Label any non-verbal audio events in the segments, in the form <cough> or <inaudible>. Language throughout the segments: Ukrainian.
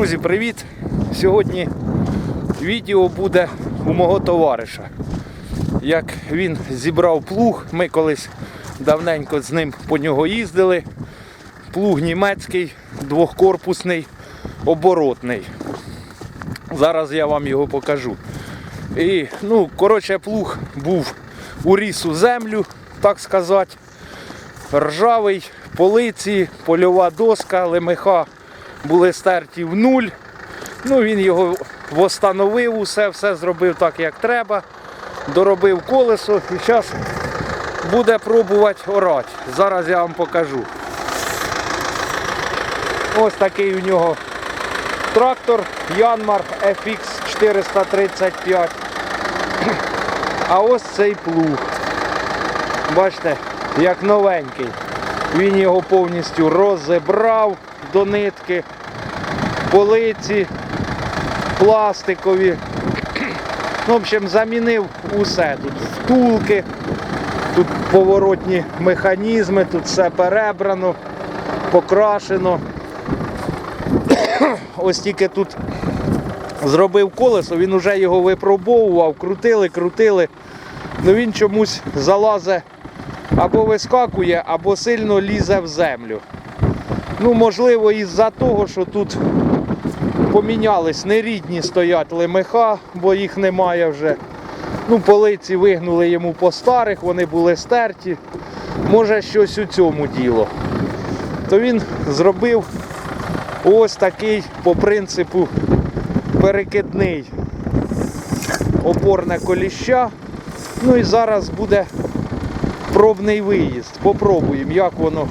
Друзі, привіт! Сьогодні відео буде у мого товариша. Як він зібрав плуг, ми колись давненько з ним по нього їздили. Плуг німецький, двохкорпусний, оборотний. Зараз я вам його покажу. І, ну, коротше, плуг був у рісу землю, так сказати. Ржавий, полиці, польова доска, лемеха були стерті в нуль. Ну, він його восстановив, усе, все зробив так, як треба. Доробив колесо і зараз буде пробувати орати. Зараз я вам покажу. Ось такий у нього трактор Янмар FX 435. А ось цей плуг. Бачите, як новенький. Він його повністю розібрав до нитки, полиці пластикові. Ну, в общем, замінив усе. Тут втулки, тут поворотні механізми, тут все перебрано, покрашено. <coughs> Ось тільки тут зробив колесо, він вже його випробовував, крутили, крутили. Ну він чомусь залазить або вискакує, або сильно лізе в землю. Ну, можливо, із-за того, що тут помінялись, нерідні стоять лемеха, бо їх немає вже. Ну, полиці вигнули йому по старих, вони були стерті. Може щось у цьому діло. То він зробив ось такий по принципу перекидний опорне коліща. Ну і зараз буде пробний виїзд. Попробуємо, як воно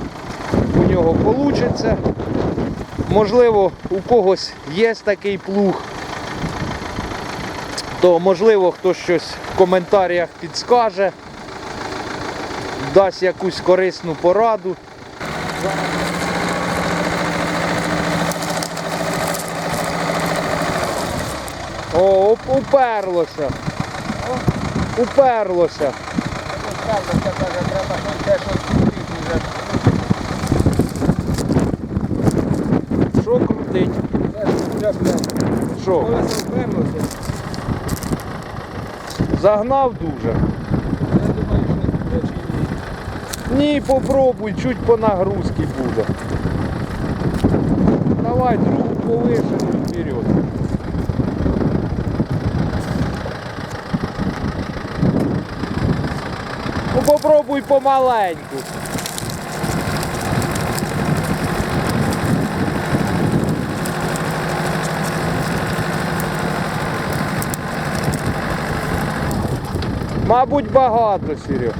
у нього вийде. Можливо, у когось є такий плуг, то можливо хтось щось в коментарях підскаже, дасть якусь корисну пораду. О, уп- уперлося. Уперлося. Що крутить? Що? Загнав дуже. Ні, попробуй, чуть по нагрузці буде. Давай другу повишену вперед. Ну попробуй помаленьку. Мабуть, багато, Серег.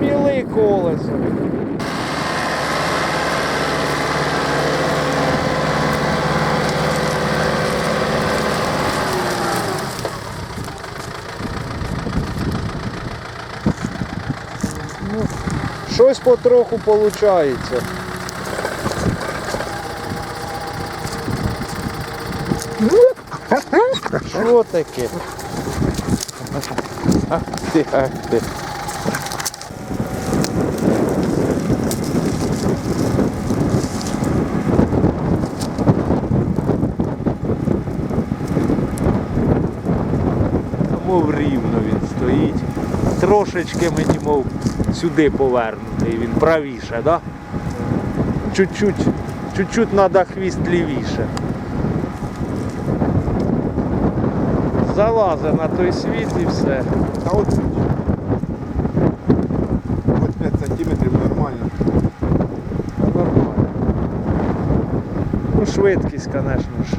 Мілий колесо. Ну, щось потроху виходить. Що таке? Ах ти, ах ти. Мов рівно він стоїть. Трошечки мені, мов, сюди повернутий, він правіше, да? Чуть-чуть, чуть-чуть треба хвіст лівіше. Залазить на той світ і все. Та от. От 5 сантиметрів нормально. Нормально. Ну, швидкість, звісно ж,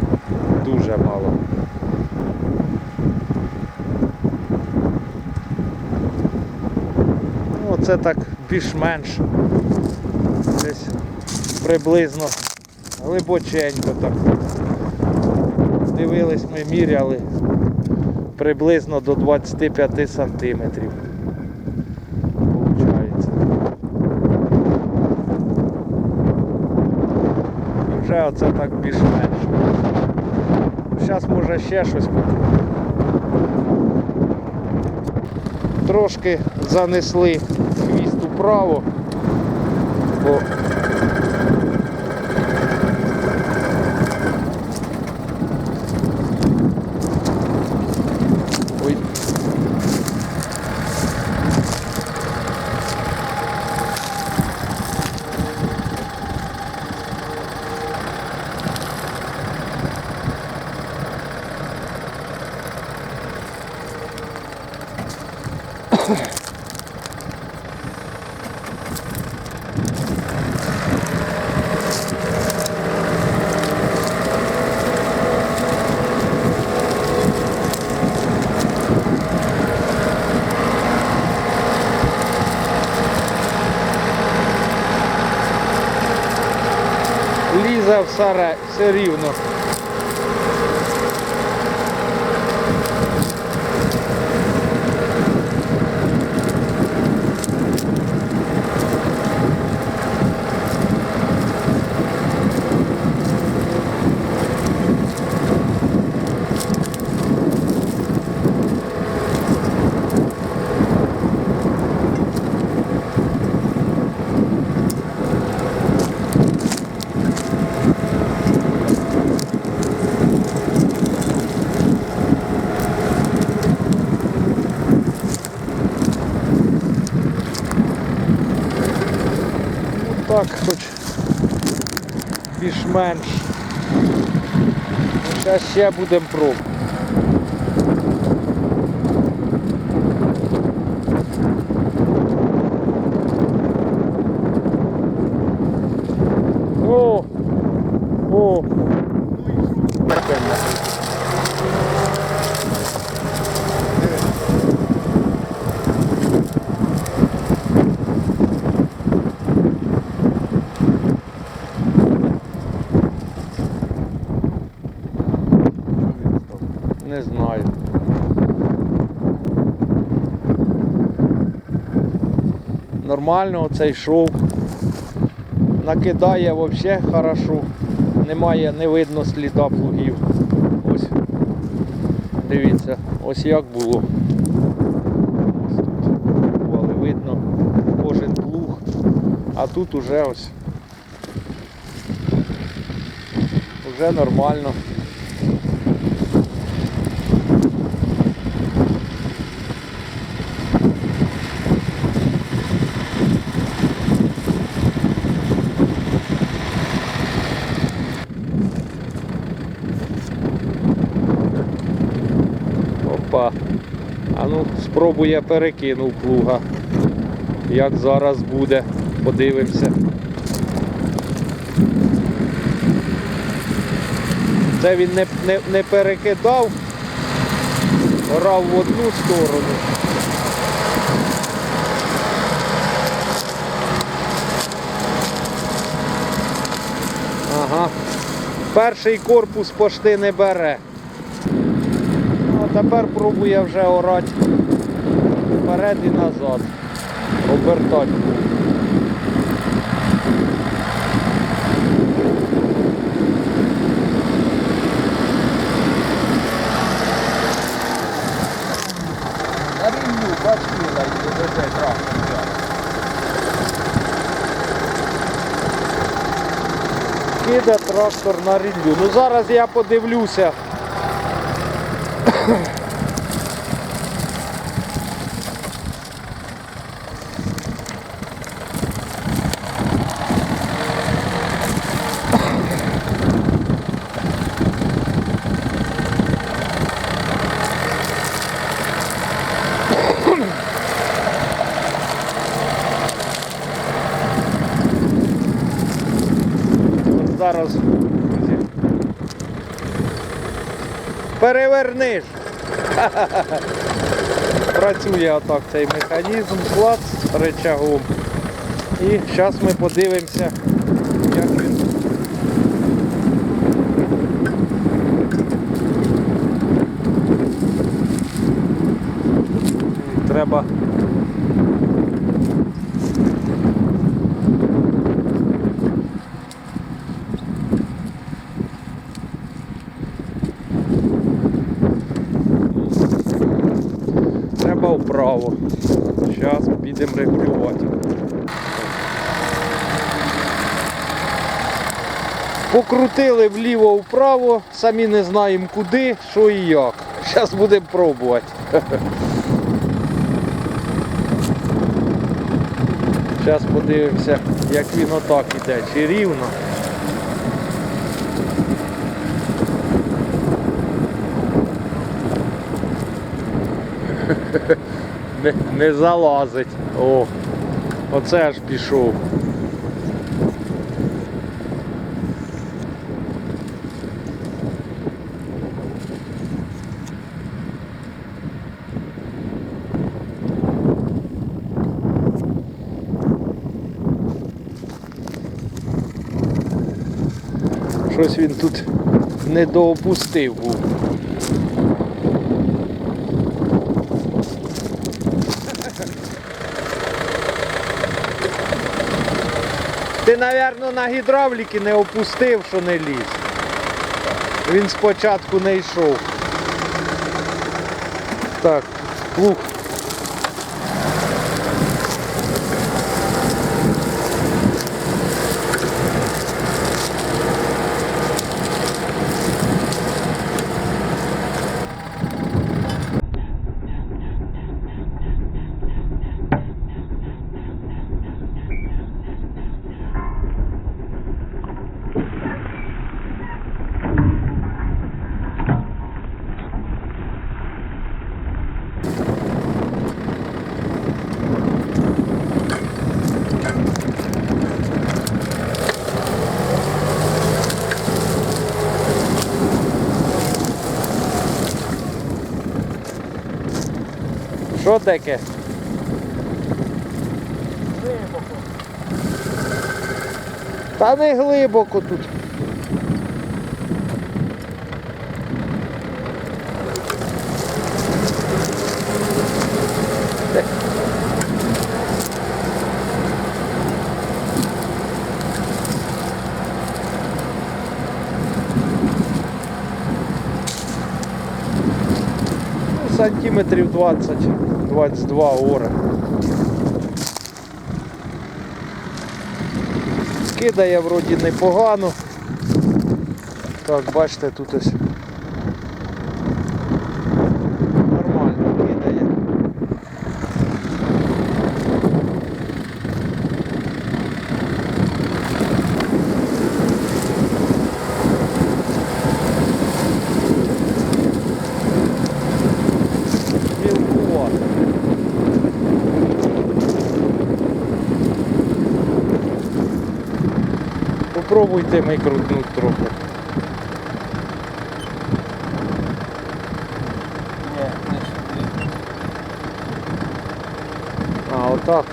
дуже мало. це так більш-менш десь приблизно глибоченько так. Дивились, ми міряли приблизно до 25 сантиметрів. Вже оце так більш-менш. Ну, Зараз може ще щось купити. Трошки занесли хвіст управо, все рівно. Ну так, хоч більш-менш. Зараз ще будемо пробувати. О! О! Не знаю. Нормально оцей йшов. Накидає взагалі хорошо. Немає, не видно сліда плугів. Ось. Дивіться, ось як було. Ось тут. Але видно кожен плуг. А тут уже ось. Уже нормально. Опа. А ну спробує перекинув плуга. Як зараз буде, подивимося. Це він не, не, не перекидав, грав в одну сторону. Ага. Перший корпус пошти не бере. А тепер пробує вже орати вперед і назад. Обертати. На рівню бачила і ДДТ трактор. Киде трактор на ріллю. Ну зараз я подивлюся. От Ха -ха -ха. Працює отак цей механізм, клац речагом. І зараз ми подивимося, як він. Треба їдемо регулювати. Покрутили вліво-вправо, самі не знаємо куди, що і як. Зараз будемо пробувати. Зараз подивимося, як він отак іде, чи рівно. Не, не залазить. О, оце аж пішов. Щось він тут не доопустив був. Ти, мабуть, на гідравліки не опустив, що не ліз. Він спочатку не йшов. Так, плуг. таке? Глибоко. Та не глибоко тут. Сантиметрів 20 22 ора. Кидає вроді непогано. Так, бачите, тут ось Попробуйте ми крутнуть трохи. Ні, не сюди. А, отак.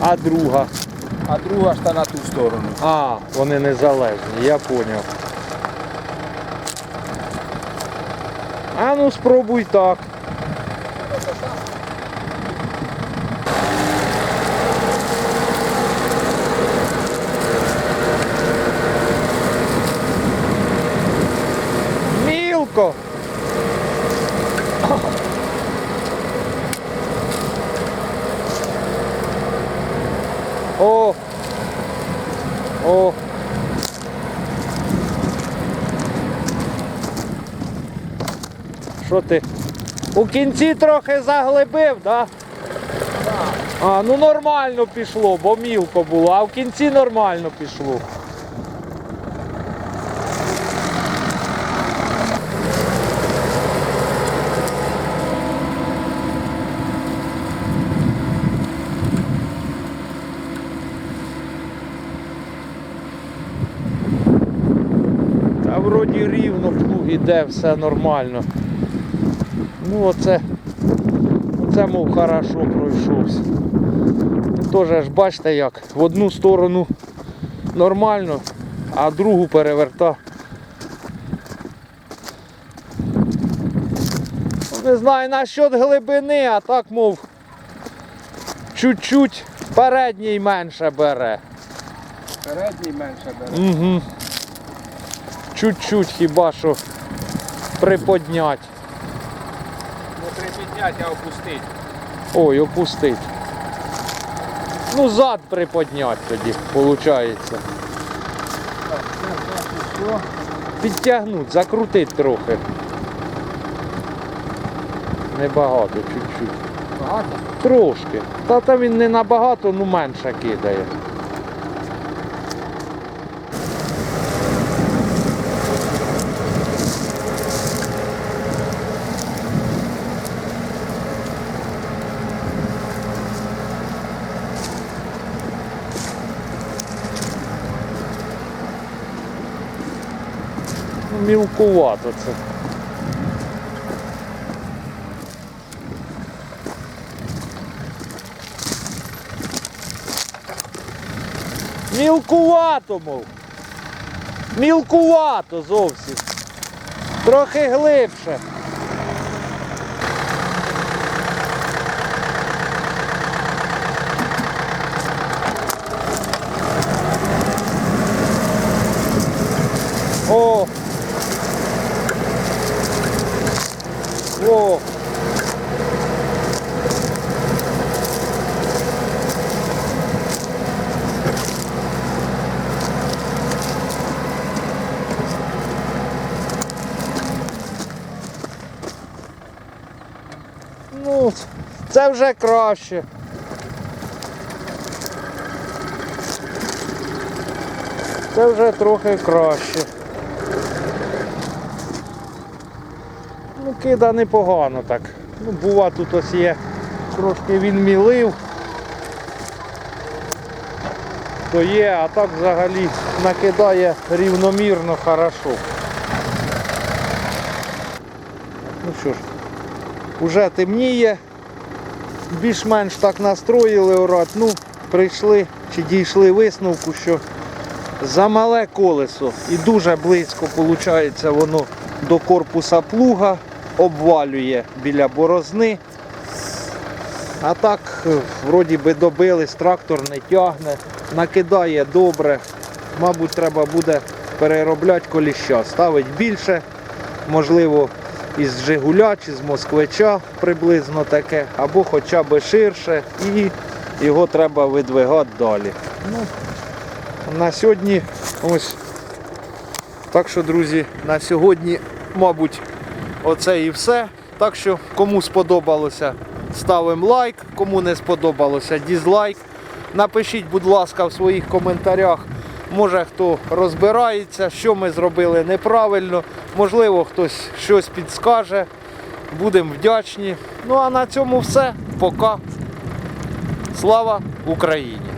А друга. А друга ж та на ту сторону. А, вони незалежні, я поняв. А ну спробуй так. Мілко. О. О. Що ти? У кінці трохи заглибив, так? Да? А, ну нормально пішло, бо мілко було, а в кінці нормально пішло. Та вроді рівно плуг іде, все нормально. Ну оце, оце мов хорошо пройшовся. Теж ж бачите як, в одну сторону нормально, а другу переверта. Не знаю насчет глибини, а так мов чуть-чуть передній менше бере. Передній менше бере. Угу. Чуть-чуть хіба що приподнять. Не припідняти, а опустити. Ой, опустить. Ну, зад приподнять тоді, виходить. Підтягнуть, закрутить трохи. Небагато, чуть-чуть. Багато? Трошки. Та там він не набагато, ну менше кидає. Ну, мілкувато це. Мілкувато, мов. Мілкувато зовсім. Трохи глибше. О! О! Ну, це вже краще. Це вже трохи краще. Ну, кида непогано так. Ну, бува тут ось є. Трошки він мілив. То є, а так взагалі накидає рівномірно хорошо. Ну що ж, Уже темніє, більш-менш так настроїли орат. Ну, прийшли чи дійшли висновку, що замале колесо і дуже близько виходить воно до корпуса плуга, обвалює біля борозни. А так, е, вроді би добились, трактор не тягне, накидає добре. Мабуть, треба буде переробляти коліща, ставить більше, можливо, із Жигуля чи з Москвича приблизно таке, або хоча б ширше, і його треба видвигати далі. Ну, на сьогодні ось. Так що, друзі, на сьогодні, мабуть, оце і все. Так що, кому сподобалося, ставимо лайк, кому не сподобалося, дізлайк. Напишіть, будь ласка, в своїх коментарях, може хто розбирається, що ми зробили неправильно, можливо, хтось щось підскаже. Будемо вдячні. Ну а на цьому все. Пока. Слава Україні!